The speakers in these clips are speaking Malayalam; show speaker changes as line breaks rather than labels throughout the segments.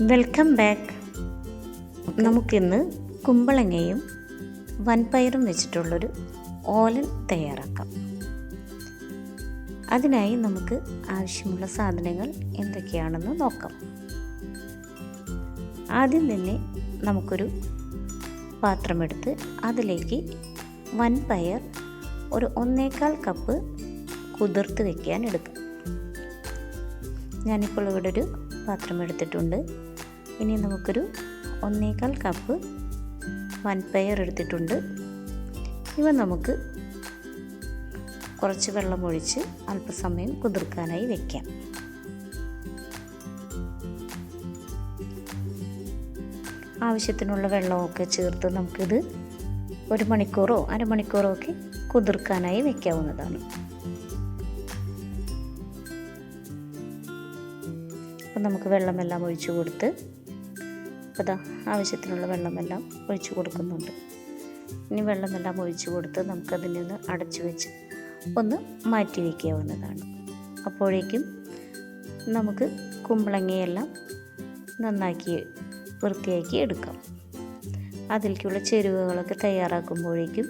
Welcome back. നമുക്കിന്ന് കുമ്പളങ്ങയും വൻപയറും വെച്ചിട്ടുള്ളൊരു ഓലൻ തയ്യാറാക്കാം. അതിനായി നമുക്ക് ആവശ്യമുള്ള സാധനങ്ങൾ എന്തൊക്കെയാണെന്ന് നോക്കാം. ആദ്യം തന്നെ നമുക്കൊരു പാത്രമെടുത്ത് അതിലേക്ക് വൻപയർ ഒരു ഒന്നേകാൽ കപ്പ് കുതിർത്ത് വയ്ക്കാൻ എടുക്കും. ഞാനിപ്പോൾ ഇവിടെ ഒരു പാത്രം എടുത്തിട്ടുണ്ട്. ഇനി നമുക്കൊരു ഒന്നേകാൽ കപ്പ് വൻപയർ എടുത്തിട്ടുണ്ട്. ഇവ നമുക്ക് കുറച്ച് വെള്ളം ഒഴിച്ച് അല്പസമയം കുതിർക്കാനായി വെക്കാം. ആവശ്യത്തിനുള്ള വെള്ളമൊക്കെ ചേർത്ത് നമുക്കിത് ഒരു മണിക്കൂറോ അരമണിക്കൂറോ ഒക്കെ കുതിർക്കാനായി വെക്കാവുന്നതാണ്. അപ്പം നമുക്ക് വെള്ളമെല്ലാം ഒഴിച്ചു കൊടുത്ത് അപ്പോൾ ആവശ്യത്തിനുള്ള വെള്ളമെല്ലാം ഒഴിച്ചു കൊടുക്കുന്നുണ്ട്. ഇനി വെള്ളമെല്ലാം ഒഴിച്ചു കൊടുത്ത് നമുക്കതിൽ നിന്ന് അടച്ചു വെച്ച് ഒന്ന് മാറ്റി വയ്ക്കാവുന്നതാണ് അപ്പോഴേക്കും നമുക്ക് കുമ്പളങ്ങയെല്ലാം നന്നാക്കി വൃത്തിയാക്കി എടുക്കാം. അതിലേക്കുള്ള ചേരുവകളൊക്കെ തയ്യാറാക്കുമ്പോഴേക്കും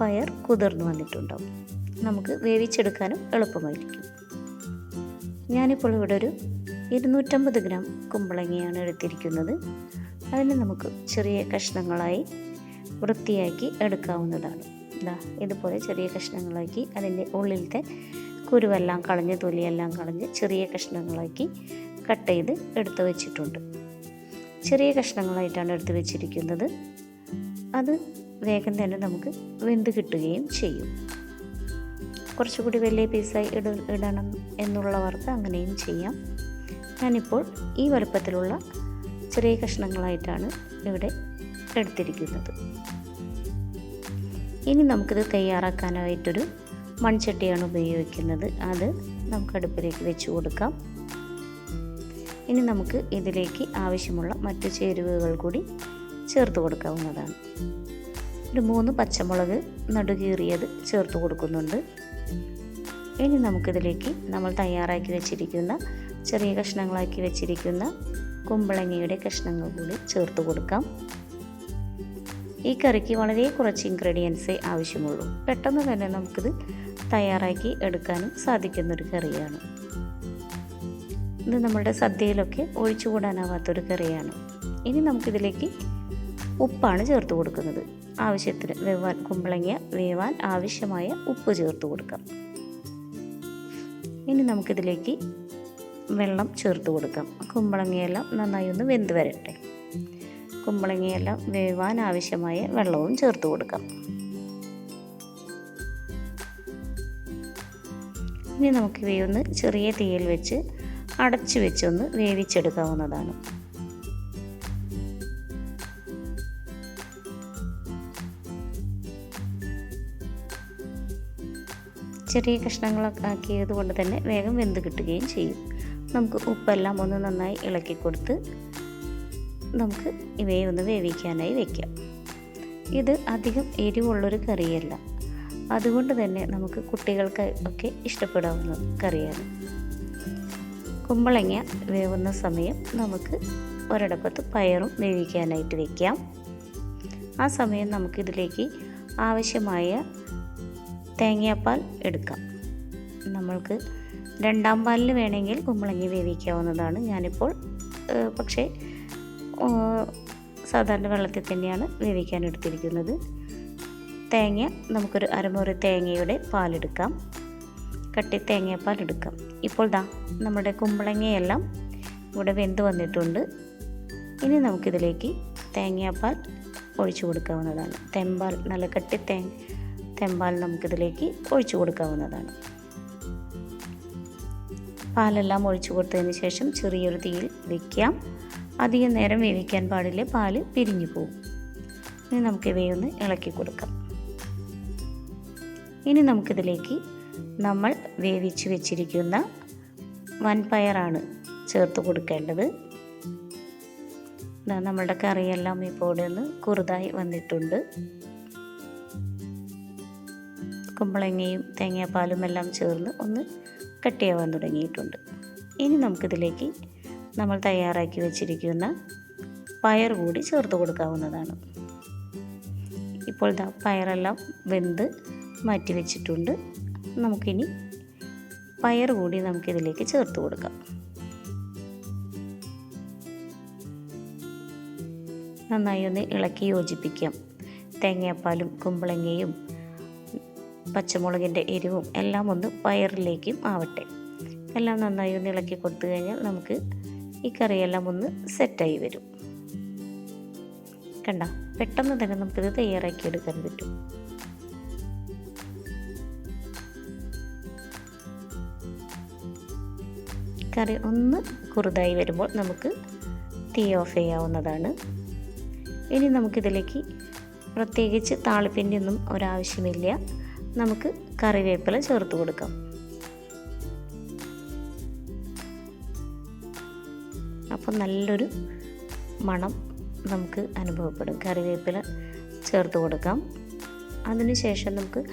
പയർ കുതിർന്നു വന്നിട്ടുണ്ടാവും. നമുക്ക് വേവിച്ചെടുക്കാനും എളുപ്പമായിരിക്കും. ഞാനിപ്പോൾ ഇവിടെ ഒരു ഇരുന്നൂറ്റമ്പത് ഗ്രാം കുമ്പളങ്ങയാണ് എടുത്തിരിക്കുന്നത്. അതിനെ നമുക്ക് ചെറിയ കഷ്ണങ്ങളായി വൃത്തിയാക്കി എടുക്കാവുന്നതാണ്. ഇതാ ഇതുപോലെ ചെറിയ കഷ്ണങ്ങളാക്കി അതിന്റെ ഉള്ളിലത്തെ കുരുവെല്ലാം കളഞ്ഞ് തൊലിയെല്ലാം കളഞ്ഞ് ചെറിയ കഷ്ണങ്ങളാക്കി കട്ട് ചെയ്ത് എടുത്ത് വെച്ചിട്ടുണ്ട്. ചെറിയ കഷ്ണങ്ങളായിട്ടാണ് എടുത്ത് വെച്ചിരിക്കുന്നത്. അത് വേഗം തന്നെ നമുക്ക് വെന്ത് കിട്ടുകയും ചെയ്യും. കുറച്ചുകൂടി വലിയ പീസായി ഇട ഇടണം എന്നുള്ളവർക്ക് അങ്ങനെയും ചെയ്യാം. ഞാനിപ്പോൾ ഈ വലുപ്പത്തിലുള്ള ചെറിയ കഷ്ണങ്ങളായിട്ടാണ് ഇവിടെ എടുത്തിരിക്കുന്നത്. ഇനി നമുക്കിത് തയ്യാറാക്കാനായിട്ടൊരു മൺചട്ടിയാണ് ഉപയോഗിക്കുന്നത്. അത് നമുക്ക് അടുപ്പിലേക്ക് വെച്ച് കൊടുക്കാം. ഇനി നമുക്ക് ഇതിലേക്ക് ആവശ്യമുള്ള മറ്റു ചേരുവകൾ കൂടി ചേർത്ത് കൊടുക്കാവുന്നതാണ്. ഒരു മൂന്ന് പച്ചമുളക് നടുകീറിയത് ചേർത്ത് കൊടുക്കുന്നുണ്ട്. ഇനി നമുക്കിതിലേക്ക് നമ്മൾ തയ്യാറാക്കി വെച്ചിരിക്കുന്ന ചെറിയ കഷ്ണങ്ങളാക്കി വെച്ചിരിക്കുന്ന കുമ്പളങ്ങയുടെ കഷ്ണങ്ങൾ കൂടി ചേർത്ത് കൊടുക്കാം. ഈ കറിക്ക് വളരെ കുറച്ച് ഇൻഗ്രീഡിയൻസേ ആവശ്യമുള്ളൂ. പെട്ടെന്ന് തന്നെ നമുക്കിത് തയ്യാറാക്കി എടുക്കാനും സാധിക്കുന്നൊരു കറിയാണ്. ഇത് നമ്മുടെ സദ്യയിലൊക്കെ ഒഴിച്ചുകൂടാനാവാത്തൊരു കറിയാണ്. ഇനി നമുക്കിതിലേക്ക് ഉപ്പാണ് ചേർത്ത് കൊടുക്കുന്നത്. ആവശ്യത്തിന് വേവാൻ കുമ്പളങ്ങ വേവാൻ ആവശ്യമായ ഉപ്പ് ചേർത്ത് കൊടുക്കാം. ഇനി നമുക്കിതിലേക്ക് വെള്ളം ചേർത്ത് കൊടുക്കാം. കുമ്പളങ്ങയെല്ലാം നന്നായി ഒന്ന് വെന്ത് വരട്ടെ. കുമ്പളങ്ങയെല്ലാം വേവാൻ ആവശ്യമായ വെള്ളവും ചേർത്ത് കൊടുക്കാം. ഇനി നമുക്ക് ഇവയൊന്ന് ചെറിയ തീയിൽ വെച്ച് അടച്ചു വെച്ചൊന്ന് വേവിച്ചെടുക്കാവുന്നതാണ്. ചെറിയ കഷ്ണങ്ങളൊക്കെ ആക്കിയത് കൊണ്ട് തന്നെ വേഗം വെന്ത് കിട്ടുകയും ചെയ്യും. നമുക്ക് ഉപ്പെല്ലാം ഒന്ന് നന്നായി ഇളക്കി കൊടുത്ത് നമുക്ക് ഇവയെ ഒന്ന് വേവിക്കാനായി വയ്ക്കാം ഇത് അധികം എരിവുള്ളൊരു കറിയല്ല. അതുകൊണ്ട് തന്നെ നമുക്ക് കുട്ടികൾക്ക് ഒക്കെ ഇഷ്ടപ്പെടാവുന്ന കറിയാണ്. കുമ്പളങ്ങ വേവുന്ന സമയം നമുക്ക് ഒരിടപ്പത്ത് പയറും വേവിക്കാനായിട്ട് വയ്ക്കാം ആ സമയം നമുക്കിതിലേക്ക് ആവശ്യമായ തേങ്ങാപ്പാൽ എടുക്കാം. നമ്മൾക്ക് രണ്ടാം പാലിൽ വേണമെങ്കിൽ കുമ്പളങ്ങി വേവിക്കാവുന്നതാണ്. ഞാനിപ്പോൾ പക്ഷേ സാധാരണ വെള്ളത്തിൽ തന്നെയാണ് വേവിക്കാൻ എടുത്തിരിക്കുന്നത്. തേങ്ങ നമുക്കൊരു അരമുറി തേങ്ങയുടെ പാലെടുക്കാം. കട്ടി തേങ്ങാപ്പാൽ എടുക്കാം. ഇപ്പോൾ ദാ നമ്മുടെ കുമ്പളങ്ങയെല്ലാം ഇവിടെ വെന്ത് വന്നിട്ടുണ്ട്. ഇനി നമുക്കിതിലേക്ക് തേങ്ങാപ്പാൽ ഒഴിച്ചു കൊടുക്കാവുന്നതാണ്. തെമ്പാൽ നല്ല കട്ടി തേ തെമ്പാൽ നമുക്കിതിലേക്ക് ഒഴിച്ചു കൊടുക്കാവുന്നതാണ്. പാലെല്ലാം ഒഴിച്ചു കൊടുത്തതിന് ശേഷം ചെറിയൊരു തീയിൽ വയ്ക്കാം അധികം നേരം വേവിക്കാൻ പാടില്ല പാൽ പിരിഞ്ഞു പോകും. ഇനി നമുക്ക് ഇവയൊന്ന് ഇളക്കി കൊടുക്കാം. ഇനി നമുക്കിതിലേക്ക് നമ്മൾ വേവിച്ച് വെച്ചിരിക്കുന്ന വൻപയറാണ് ചേർത്ത് കൊടുക്കേണ്ടത്. നമ്മളുടെ കറിയെല്ലാം ഇപ്പോൾ ഇവിടെ ഒന്ന് കുറുതായി വന്നിട്ടുണ്ട്. കുമ്പളങ്ങയും തേങ്ങാപ്പാലും എല്ലാം ചേർന്ന് ഒന്ന് കട്ടിയാവാൻ തുടങ്ങിയിട്ടുണ്ട്. ഇനി നമുക്കിതിലേക്ക് നമ്മൾ തയ്യാറാക്കി വെച്ചിരിക്കുന്ന പയർ കൂടി ചേർത്ത് കൊടുക്കാവുന്നതാണ്. ഇപ്പോൾ ദാ പയറെല്ലാം വെന്ത് മാറ്റി വെച്ചിട്ടുണ്ട്. നമുക്കിനി പയർ കൂടി നമുക്കിതിലേക്ക് ചേർത്ത് കൊടുക്കാം. നന്നായി ഒന്ന് ഇളക്കി യോജിപ്പിക്കാം. തേങ്ങാപ്പാലും കുമ്പളങ്ങയും പച്ചമുളകിന്റെ എരിവും എല്ലാം ഒന്ന് പയറിലേക്കും ആവട്ടെ. എല്ലാം നന്നായി ഒന്ന് ഇളക്കി കൊടുത്തു കഴിഞ്ഞാൽ നമുക്ക് ഈ കറിയെല്ലാം ഒന്ന് സെറ്റായി വരും. കണ്ട? പെട്ടെന്ന് തന്നെ നമുക്കിത് തയ്യാറാക്കി എടുക്കാൻ പറ്റും. കറി ഒന്ന് കുറുതായി വരുമ്പോൾ നമുക്ക് തീ ഓഫ് ചെയ്യാവുന്നതാണ്. ഇനി നമുക്കിതിലേക്ക് പ്രത്യേകിച്ച് താളിപ്പിന്റെ ഒന്നും ഒരാവശ്യമില്ല. നമുക്ക് കറിവേപ്പില ചേർത്ത് കൊടുക്കാം. അപ്പോൾ നല്ലൊരു മണം നമുക്ക് അനുഭവപ്പെടും. കറിവേപ്പില ചേർത്ത് കൊടുക്കാം. അതിനുശേഷം നമുക്ക്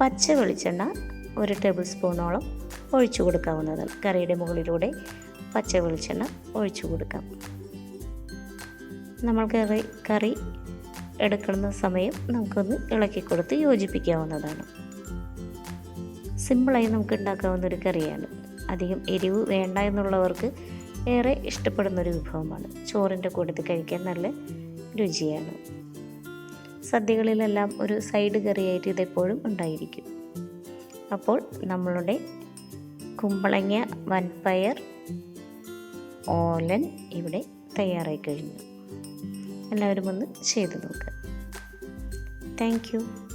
പച്ച വെളിച്ചെണ്ണ ഒരു ടേബിൾ സ്പൂണോളം ഒഴിച്ചു കൊടുക്കാവുന്നതാണ്. കറിയുടെ മുകളിലൂടെ പച്ച വെളിച്ചെണ്ണ ഒഴിച്ചു കൊടുക്കാം. നമ്മൾ കറി കറി എടുക്കുന്ന സമയം നമുക്കൊന്ന് ഇളക്കി കൊടുത്ത് യോജിപ്പിക്കാവുന്നതാണ്. സിമ്പിളായി നമുക്ക് ഉണ്ടാക്കാവുന്ന ഒരു കറിയാണ്. അധികം എരിവ് വേണ്ട എന്നുള്ളവർക്ക് ഏറെ ഇഷ്ടപ്പെടുന്ന ഒരു വിഭവമാണ്. ചോറിന്റെ കൂട്ടത്തിൽ കഴിക്കാൻ നല്ല രുചിയാണ്. സദ്യകളിലെല്ലാം ഒരു സൈഡ് കറിയായിട്ട് ഇതെപ്പോഴും ഉണ്ടായിരിക്കും. അപ്പോൾ നമ്മളുടെ കുമ്പളങ്ങ വൻപയർ ഓലൻ ഇവിടെ തയ്യാറായി കഴിഞ്ഞു. എല്ലാവരും ഒന്ന് ചെയ്തു നോക്കുക താങ്ക്